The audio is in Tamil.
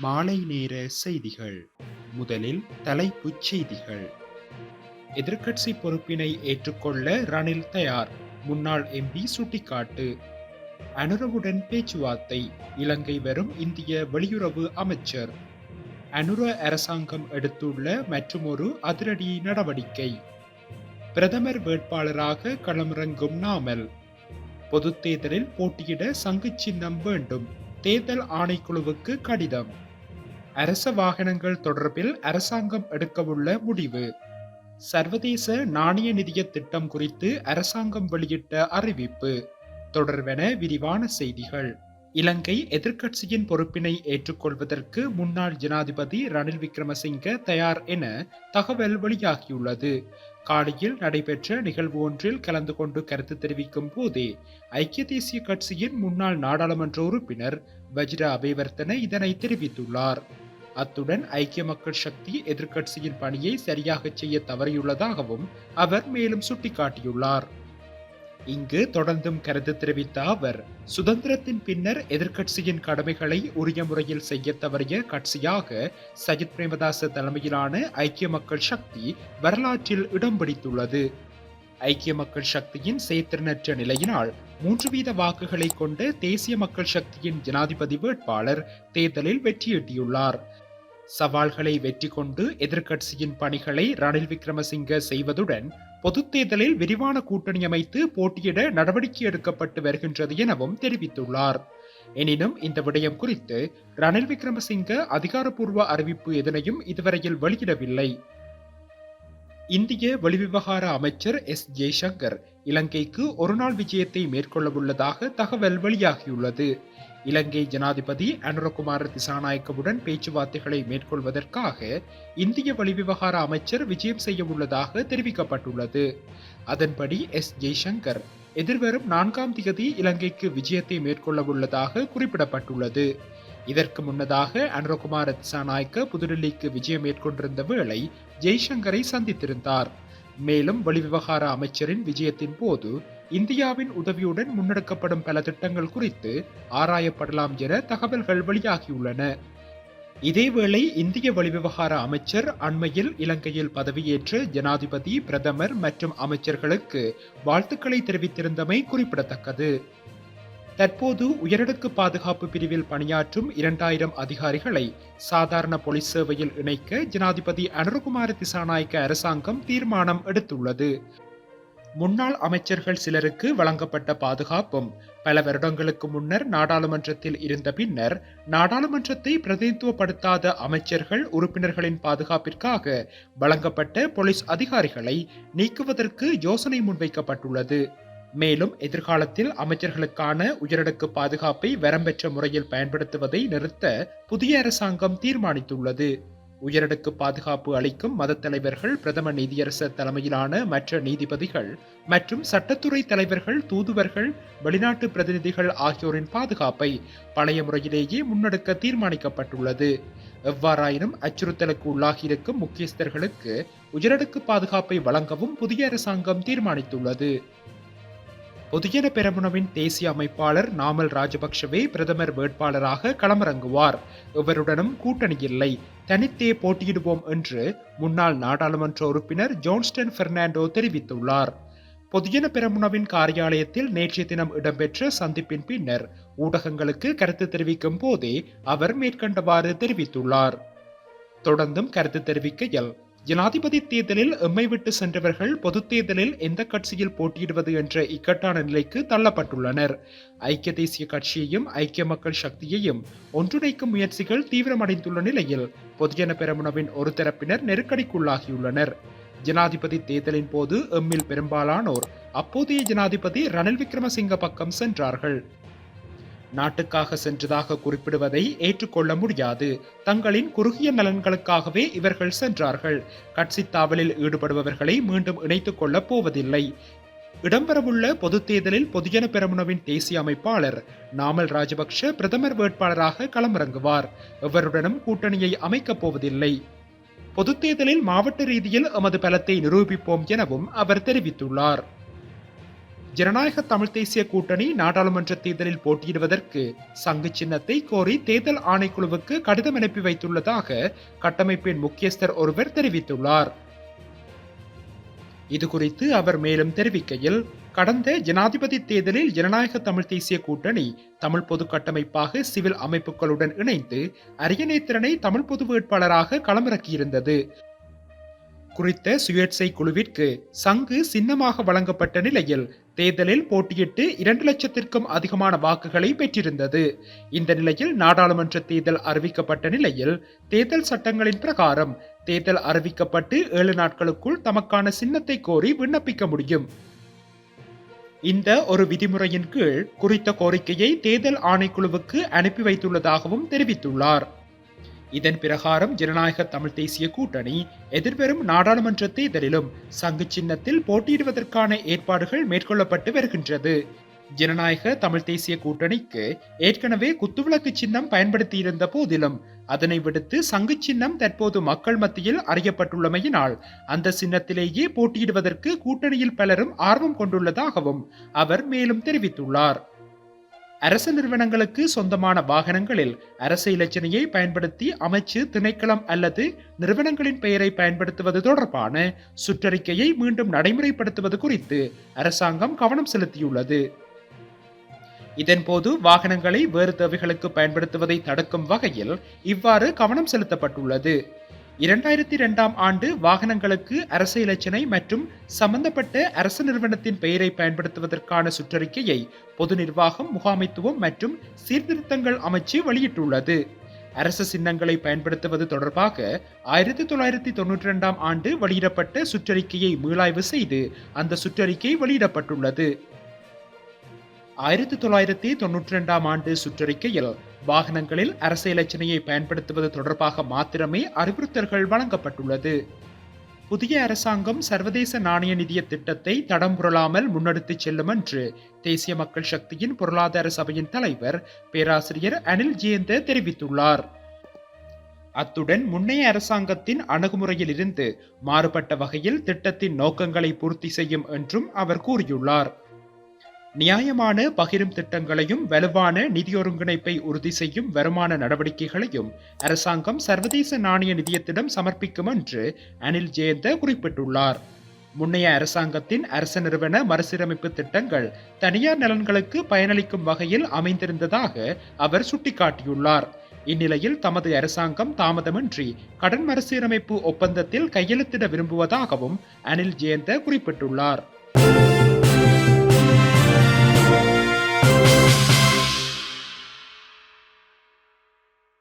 மாலை நேர செய்திகள். முதலில் தலைப்புச் செய்திகள். எதிர்க்கட்சி பொறுப்பினை ஏற்றுக்கொள்ள ரணில் தயார் முன்னாள் எம்பி சுட்டிக்காட்டு. அனுரவுடன் பேச்சுவார்த்தை இலங்கை வரும் இந்திய வெளியுறவு அமைச்சர். அனுர அரசாங்கம் எடுத்துள்ள மற்றுமொரு அதிரடி நடவடிக்கை. பிரதமர் வேட்பாளராக களமிறங்கும் நாமல். பொதுத் தேர்தலில் போட்டியிட சங்கு சின்னம் வேண்டும். தேர்தல் ஆணைக்குழுவுக்கு கடிதம். அரச வாகனங்கள் தொடர்பில் அரசாங்கம் எடுக்கவுள்ள முடிவு. சர்வதேச நாணய நிதிய திட்டம் குறித்து அரசாங்கம் வெளியிட்ட அறிவிப்பு. தொடர்வென விரிவான செய்திகள். இலங்கை எதிர்க்கட்சியின் பொறுப்பினை ஏற்றுக்கொள்வதற்கு முன்னாள் ஜனாதிபதி ரணில் விக்ரமசிங்க தயார் என தகவல் வெளியாகியுள்ளது. காலியில் நடைபெற்ற நிகழ்வு ஒன்றில் கலந்து கொண்டு கருத்து தெரிவிக்கும் போதே ஐக்கிய தேசிய கட்சியின் முன்னாள் நாடாளுமன்ற உறுப்பினர் வஜ்ர அபேவர்த்தன இதனை தெரிவித்துள்ளார். அத்துடன் ஐக்கிய மக்கள் சக்தி எதிர்க்கட்சியின் பணியை சரியாக செய்ய தவறியுள்ளதாகவும் அவர் மேலும் சுட்டிக்காட்டியுள்ளார். இங்கு தொடர்ந்தும் கருத்து தெரிவித்த அவர் சுதந்திரத்தின் பின்னர் எதிர்க்கட்சியின் கடமைகளை உரிய முறையில் செய்ய தவறிய கட்சியாக சஜித் பிரேமதாச தலைமையிலான ஐக்கிய மக்கள் சக்தி வரலாற்றில் இடம் பிடித்துள்ளது. ஐக்கிய மக்கள் சக்தியின் செயற்திறனற்ற நிலையினால் மூன்று வீத வாக்குகளை கொண்ட தேசிய மக்கள் சக்தியின் ஜனாதிபதி வேட்பாளர் தேர்தலில் வெற்றியீட்டியுள்ளார். சவால்களை வெற்றி கொண்டு எதிர்க்கட்சியின் பணிகளை ரணில் விக்ரமசிங்க செய்வதுடன் பொதுத் தேர்தலில் விரிவான கூட்டணி அமைத்து போட்டியிட நடவடிக்கை எடுக்கப்பட்டு வருகின்றது எனவும் தெரிவித்துள்ளார். எனினும் இந்த விடயம் குறித்து ரணில் விக்ரமசிங்க அதிகாரப்பூர்வ அறிவிப்பு எதனையும் இதுவரையில் வெளியிடவில்லை. இந்திய வெளிவிவகார அமைச்சர் எஸ் ஜெய்சங்கர் இலங்கைக்கு ஒருநாள் விஜயத்தை மேற்கொள்ளவுள்ளதாக தகவல் வெளியாகியுள்ளது. இலங்கை ஜனாதிபதி அனுரகுமார திசாநாயக்கவுடன் பேச்சுவார்த்தைகளை மேற்கொள்வதற்காக இந்திய வெளிவிவகார அமைச்சர் விஜயம் செய்ய உள்ளதாக தெரிவிக்கப்பட்டுள்ளது. அதன்படி எஸ் ஜெய்சங்கர் எதிர்வரும் நான்காம் தேதி இலங்கைக்கு விஜயத்தை மேற்கொள்ளவுள்ளதாக குறிப்பிடப்பட்டுள்ளது. இதற்கு முன்னதாக அனுரகுமார் திசாநாயக்க புதுடில்லிக்கு விஜயம் மேற்கொண்டிருந்த வேளை ஜெய்சங்கரை சந்தித்திருந்தார். மேலும் வெளிவிவகார அமைச்சரின் விஜயத்தின் போது இந்தியாவின் உதவியுடன் முன்னெடுக்கப்படும் பல திட்டங்கள் குறித்து ஆராயப்படலாம் என தகவல்கள் வெளியாகியுள்ளன. இதேவேளை இந்திய வெளிவிவகார அமைச்சர் அண்மையில் இலங்கையில் பதவியேற்ற ஜனாதிபதி பிரதமர் மற்றும் அமைச்சர்களுக்கு வாழ்த்துக்களை தெரிவித்திருந்தமை குறிப்பிடத்தக்கது. தற்போது உயரடுக்கு பாதுகாப்பு பிரிவில் பணியாற்றும் இரண்டாயிரம் அதிகாரிகளை சாதாரண போலீஸ் சேவையில் இணைக்க ஜனாதிபதி அனுரகுமார திசாநாயக்க அரசாங்கம் தீர்மானம் எடுத்துள்ளது. முன்னாள் அமைச்சர்கள் சிலருக்கு வழங்கப்பட்ட பாதுகாப்பும் பல வருடங்களுக்கு முன்னர் நாடாளுமன்றத்தில் இருந்த பின்னர் நாடாளுமன்றத்தை பிரதிநிதித்துவப்படுத்தாத அமைச்சர்கள் உறுப்பினர்களின் பாதுகாப்பிற்காக வழங்கப்பட்ட போலீஸ் அதிகாரிகளை நீக்குவதற்கு யோசனை முன்வைக்கப்பட்டுள்ளது. மேலும் எதிர்காலத்தில் அமைச்சர்களுக்கான உயரடுக்கு பாதுகாப்பை வரம்பெற்ற முறையில் பயன்படுத்துவதை நிறுத்த புதிய அரசாங்கம் தீர்மானித்துள்ளது. உயரடுக்கு பாதுகாப்பு அளிக்கும் மத தலைவர்கள் பிரதம நீதியரசர் தலைமையிலான மற்ற நீதிபதிகள் மற்றும் சட்டத்துறை தலைவர்கள் தூதுவர்கள் வெளிநாட்டு பிரதிநிதிகள் ஆகியோரின் பாதுகாப்பை பழைய முறையிலேயே முன்னெடுக்க தீர்மானிக்கப்பட்டுள்ளது. எவ்வாறாயினும் அச்சுறுத்தலுக்கு உள்ளாகியிருக்கும் முக்கியஸ்தர்களுக்கு உயரடுக்கு பாதுகாப்பை வழங்கவும் புதிய அரசாங்கம் தீர்மானித்துள்ளது. பொதுஜன பெரமுனவின் தேசிய அமைப்பாளர் நாமல் ராஜபக்ஷவே பிரதமர் வேட்பாளராக களமிறங்குவார். இவருடனும் கூட்டணி இல்லை. தனித்தே போட்டியிடுவோம் என்று முன்னாள் நாடாளுமன்ற உறுப்பினர் ஜோன்ஸ்டன் பெர்னாண்டோ தெரிவித்துள்ளார். பொதுஜன பெரமுனவின் காரியாலயத்தில் நேற்றைய தினம் இடம்பெற்ற சந்திப்பின் பின்னர் ஊடகங்களுக்கு கருத்து தெரிவிக்கும் போதே அவர் மேற்கண்டவாறு தெரிவித்துள்ளார். தொடர்ந்தும் கருத்து தெரிவிக்கையில் ஜனாதிபதி தேர்தலில் எம்மை விட்டு சென்றவர்கள் பொதுத் தேர்தலில் எந்த கட்சியில் போட்டியிடுவது என்ற இக்கட்டான நிலைக்கு தள்ளப்பட்டுள்ளனர். ஐக்கிய தேசிய கட்சியையும் ஐக்கிய மக்கள் சக்தியையும் ஒன்றிணைக்கும் முயற்சிகள் தீவிரமடைந்துள்ள நிலையில் பொதுஜன பெரமுனவின் ஒரு தரப்பினர் நெருக்கடிக்குள்ளாகியுள்ளனர். ஜனாதிபதி தேர்தலின் போது எம்மில் பெரும்பாலானோர் அப்போதைய ஜனாதிபதி ரணில் விக்ரமசிங்க பக்கம் சென்றார்கள். நாட்டுக்காக சென்றதாக குறிப்பிடுவதை ஏற்றுக்கொள்ள முடியாது. தங்களின் குறுகிய நலன்களுக்காகவே இவர்கள் சென்றார்கள். கட்சி தாவலில் ஈடுபடுபவர்களை மீண்டும் இணைத்துக் கொள்ளப் போவதில்லை. இடம்பெறவுள்ள பொதுத் தேர்தலில் பொதுஜன பெரமுனவின் தேசிய அமைப்பாளர் நாமல் ராஜபக்ஷ பிரதமர் வேட்பாளராக களமிறங்குவார். எவருடனும் கூட்டணியை அமைக்கப் போவதில்லை. பொதுத் தேர்தலில் மாவட்ட ரீதியில் எமது பலத்தை நிரூபிப்போம் எனவும் அவர் தெரிவித்துள்ளார். ஜனநாயக தமிழ் தேசிய கூட்டணி நாடாளுமன்ற தேர்தலில் போட்டியிடுவதற்கு சங்கு சின்னத்தை கோரி தேர்தல் ஆணைக்குழுவுக்கு கடிதம் அனுப்பி வைத்துள்ளதாக கட்டமைப்பின் முக்கியஸ்தர் ஒருவர் தெரிவித்துள்ளார். இது குறித்து அவர் மேலும் தெரிவிக்கையில் கடந்த ஜனாதிபதி தேர்தலில் ஜனநாயக தமிழ் தேசிய கூட்டணி தமிழ் பொது கட்டமைப்பாக சிவில் அமைப்புகளுடன் இணைந்து அரியணைத்திறனை தமிழ் பொது வேட்பாளராக களமிறக்கியிருந்தது. குறித்த சுயேட்சை குழுவிற்கு சங்கு சின்னமாக வழங்கப்பட்ட நிலையில் தேர்தலில் போட்டியிட்டு இரண்டு லட்சத்திற்கும் அதிகமான வாக்குகளை பெற்றிருந்தது. இந்த நிலையில் நாடாளுமன்ற தேர்தல் அறிவிக்கப்பட்ட நிலையில் தேர்தல் சட்டங்களின் பிரகாரம் தேர்தல் அறிவிக்கப்பட்டு ஏழு நாட்களுக்குள் தமக்கான சின்னத்தை கோரி விண்ணப்பிக்க முடியும். இந்த ஒரு விதிமுறையின் கீழ் குறித்த கோரிக்கையை தேர்தல் ஆணைக்குழுவுக்கு அனுப்பி வைத்துள்ளதாகவும் தெரிவித்துள்ளார். இதன் பிரகாரம் ஜனநாயக தமிழ் தேசிய கூட்டணி எதிர்வரும் நாடாளுமன்ற தேர்தலிலும் சங்கு சின்னத்தில் போட்டியிடுவதற்கான ஏற்பாடுகள் மேற்கொள்ளப்பட்டு வருகின்றது. ஜனநாயக தமிழ் தேசிய கூட்டணிக்கு ஏற்கனவே குத்துவிளக்கு சின்னம் பயன்படுத்தியிருந்த போதிலும் அதனை விடுத்து சங்கு சின்னம் தற்போது மக்கள் மத்தியில் அறியப்பட்டுள்ளமையினால் அந்த சின்னத்திலேயே போட்டியிடுவதற்கு கூட்டணியில் பலரும் ஆர்வம் கொண்டுள்ளதாகவும் அவர் மேலும் தெரிவித்துள்ளார். அரசு நிறுவனங்களுக்கு சொந்தமான வாகனங்களில் அரசு இலச்சினையை பயன்படுத்தி அமைச்சு திணைக்களம் அல்லது நிறுவனங்களின் பெயரை பயன்படுத்துவது தொடர்பான சுற்றறிக்கையை மீண்டும் நடைமுறைப்படுத்துவது குறித்து அரசாங்கம் கவனம் செலுத்தியுள்ளது. இதன்போது வாகனங்களை வேறு தேவைகளுக்கு பயன்படுத்துவதை தடுக்கும் வகையில் இவ்வாறு கவனம் செலுத்தப்பட்டுள்ளது. இரண்டாயிரத்தி இரண்டாம் ஆண்டு வாகனங்களுக்கு அரசு இலச்சினை மற்றும் சம்பந்தப்பட்ட அரசு நிறுவனத்தின் பெயரை பயன்படுத்துவதற்கான சுற்றறிக்கையை பொது நிர்வாகம் முகாமைத்துவம் மற்றும் சீர்திருத்தங்கள் அமைச்சு வெளியிட்டுள்ளது. அரசு சின்னங்களை பயன்படுத்துவது தொடர்பாக ஆயிரத்தி தொள்ளாயிரத்தி தொன்னூற்றி இரண்டாம் ஆண்டு வெளியிடப்பட்ட சுற்றறிக்கையை மீளாய்வு செய்து அந்த சுற்றறிக்கை வெளியிடப்பட்டுள்ளது. ஆயிரத்தி தொள்ளாயிரத்தி தொன்னூற்றி இரண்டாம் ஆண்டு சுற்றறிக்கையில் வாகனங்களில் அரசு இலச்சினையை பயன்படுத்துவது தொடர்பாக மாத்திரமே அறிவுறுத்தல்கள் வழங்கப்பட்டுள்ளது. புதிய அரசாங்கம் சர்வதேச நாணய நிதிய திட்டத்தை தடம் புரளாமல் முன்னெடுத்துச் செல்லும் என்று தேசிய மக்கள் சக்தியின் பொருளாதார சபையின் தலைவர் பேராசிரியர் அனில் ஜெயந்த தெரிவித்துள்ளார். அத்துடன் முன்னைய அரசாங்கத்தின் அணுகுமுறையில் இருந்து மாறுபட்ட வகையில் திட்டத்தின் நோக்கங்களை பூர்த்தி செய்யும் என்றும் அவர் கூறியுள்ளார். நியாயமான பகிரும் திட்டங்களையும் வலுவான நிதி ஒருங்கிணைப்பை உறுதி செய்யும் வருமான நடவடிக்கைகளையும் அரசாங்கம் சர்வதேச நாணய நிதியத்திடம் சமர்ப்பிக்கும் என்று அனில் ஜெயந்த குறிப்பிட்டுள்ளார். முன்னைய அரசாங்கத்தின் அரசு நிறுவன மறுசீரமைப்பு திட்டங்கள் தனியார் நலன்களுக்கு பயனளிக்கும் வகையில் அமைந்திருந்ததாக அவர் சுட்டிக்காட்டியுள்ளார். இந்நிலையில் தமது அரசாங்கம் தாமதமின்றி கடன் மறுசீரமைப்பு ஒப்பந்தத்தில் கையெழுத்திட விரும்புவதாகவும் அனில் ஜெயந்த குறிப்பிட்டுள்ளார்.